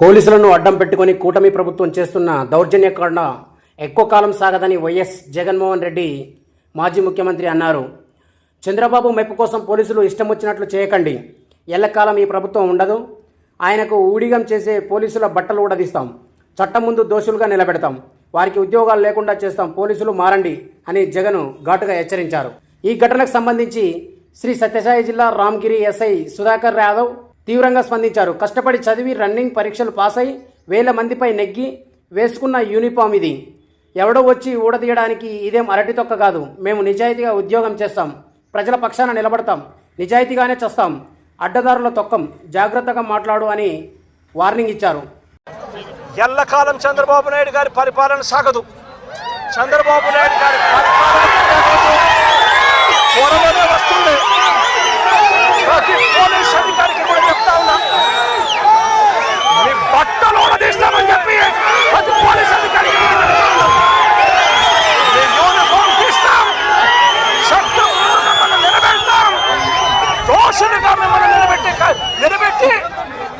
పోలీసులను అడ్డం పెట్టుకుని కూటమి ప్రభుత్వం చేస్తున్న దౌర్జన్యకాండ ఎక్కువ కాలం సాగదని వైఎస్ జగన్మోహన్ రెడ్డి మాజీ ముఖ్యమంత్రి అన్నారు. చంద్రబాబు మెప్పు కోసం పోలీసులు ఇష్టం వచ్చినట్లు చేయకండి. ఎల్లకాలం ఈ ప్రభుత్వం ఉండదు. ఆయనకు ఊడిగం చేసే పోలీసుల బట్టలు ఊడదీస్తాం చట్టం ముందు దోషులుగా నిలబెడతాం. వారికి ఉద్యోగాలు లేకుండా చేస్తాం. పోలీసులు మారండి అని జగన్ ఘాటుగా హెచ్చరించారు. ఈ ఘటనకు సంబంధించి శ్రీ సత్యసాయి జిల్లా రామ్గిరి ఎస్ఐ సుధాకర్ యాదవ్ తీవ్రంగా స్పందించారు. కష్టపడి చదివి రన్నింగ్ పరీక్షలు పాస్ అయి వేల మందిపై నెగ్గి వేసుకున్న యూనిఫామ్ ఇది. ఎవడో వచ్చి ఊడదీయడానికి ఇదేం అరటి తొక్క కాదు. మేము నిజాయితీగా ఉద్యోగం చేస్తాం. ప్రజల పక్షాన నిలబడతాం. నిజాయితీగానే చేస్తాం. అడ్డదారుల తొక్కం. జాగ్రత్తగా మాట్లాడు అని వార్నింగ్ ఇచ్చారు. ఎల్లకాలం చంద్రబాబు నాయుడు గారి పరిపాలన సాగదు. చంద్రబాబు నాయుడు గారి పరిపాలన వస్తుంది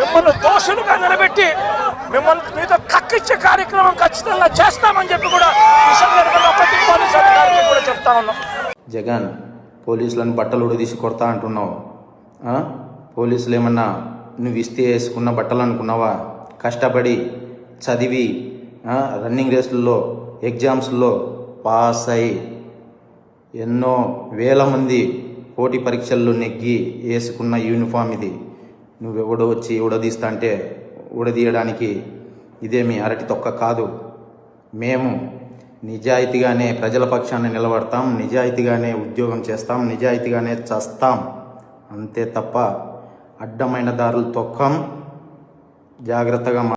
మిమ్మల్ని దోషులుగా నిలబెట్టి మిమ్మల్ని మీతో కక్కిచ్చే కార్యక్రమం ఖచ్చితంగా చేస్తామని చెప్పి కూడా కిషన్ సందర్భంగా పోలీస్ కూడా చెప్తా ఉన్నాం. జగన్ పోలీసులను బట్టలు ఉడదీసి కొడతా అంటున్నావు. పోలీసులు ఏమన్నా నువ్వు ఇస్తే వేసుకున్న బట్టలు అనుకున్నావా? కష్టపడి చదివి రన్నింగ్ రేసుల్లో ఎగ్జామ్స్లో పాస్ అయి ఎన్నో వేల మంది పోటీ పరీక్షల్లో నెగ్గి వేసుకున్న యూనిఫామ్ ఇది. నువ్వెవడో వచ్చి ఉడదీస్తా అంటే ఉడదీయడానికి ఇదేమి అరటి తొక్క కాదు. మేము నిజాయితీగానే ప్రజల పక్షాన్ని నిలబడతాం నిజాయితీగానే ఉద్యోగం చేస్తాం నిజాయితీగానే చస్తాం. అంతే తప్ప అడ్డమైన దారులు తొక్కం జాగ్రత్తగా మా-